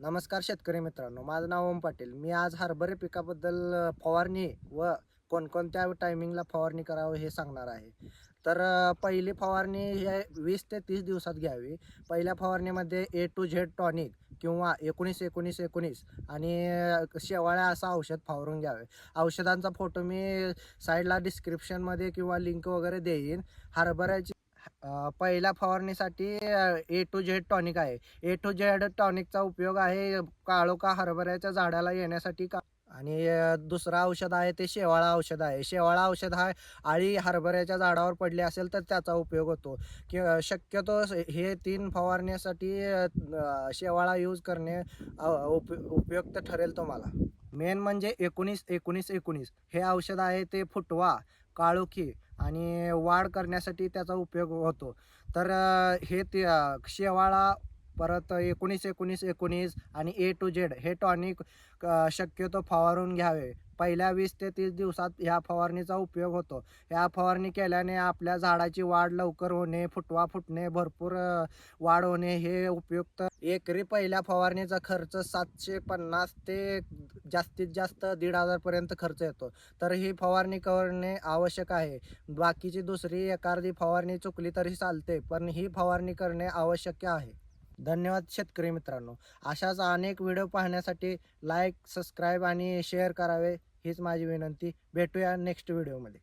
नमस्कार शेतकरी मित्रांनो माझं नाव ओम पाटील. मी आज हरभरे पिकाबद्दल फवारणी व कोणकोणत्या टायमिंगला फवारणी करावं हे सांगणार आहे. तर पहिली फवारणी हे वीस ते तीस दिवसात घ्यावी. पहिल्या फवारणीमध्ये ए टू झेड टॉनिक किंवा एकोणीस एकोणीस एकोणीस आणि शेवाळ्या असं औषध फवारून घ्यावे. औषधांचा फोटो मी साईडला डिस्क्रिप्शनमध्ये किंवा लिंक वगैरे देईन. हरभऱ्याची पहिल्या फवारणीसाठी ए टू झेड टॉनिक आहे. ए टू झेड टॉनिकचा उपयोग आहे काळोखा हरभऱ्याच्या झाडाला येण्यासाठी का? आणि दुसरं औषध आहे ते शेवाळा औषध आहे. शेवाळा औषध हा आळी हरभऱ्याच्या झाडावर पडली असेल तर त्याचा उपयोग होतो. कि शक्यतो हे तीन फवारण्यासाठी शेवाळा यूज करणे उप उपयुक्त ठरेल तुम्हाला. मेन म्हणजे एकोणीस एकोणीस एकोणीस. हे औषध आहे ते फुटवा काळोखी. आणि वाढ करण्यासाठी त्याचा उपयोग होतो. तर हे ते शेवाळा परत एकोणीस एकोणीस एकोणीस आणि ए टू झेड हे टॉनिक शक्यतो फवारून घ्यावे. पहिल्या वीस ते तीस दिवसात ह्या फवारणीचा उपयोग होतो. ह्या फवारणी केल्याने आपल्या झाडाची वाढ लवकर होणे फुटवा फुटणे भरपूर वाढ होणे हे उपयुक्त. एकरी पहिल्या फवारणीचा खर्च सातशे पन्नास ते जास्तीत जास्त दीड हजारपर्यंत खर्च येतो. तर ही फवारणी करणे आवश्यक आहे. बाकीची दुसरी एखादी फवारणी चुकली तरी चालते पण ही फवारणी करणे आवश्यक आहे. धन्यवाद शेतकरी मित्रांनो. अशाच अनेक व्हिडिओ पाहण्यासाठी लाईक सबस्क्राईब आणि शेअर करावे हीच माझी विनंती. भेटूया नेक्स्ट व्हिडिओमध्ये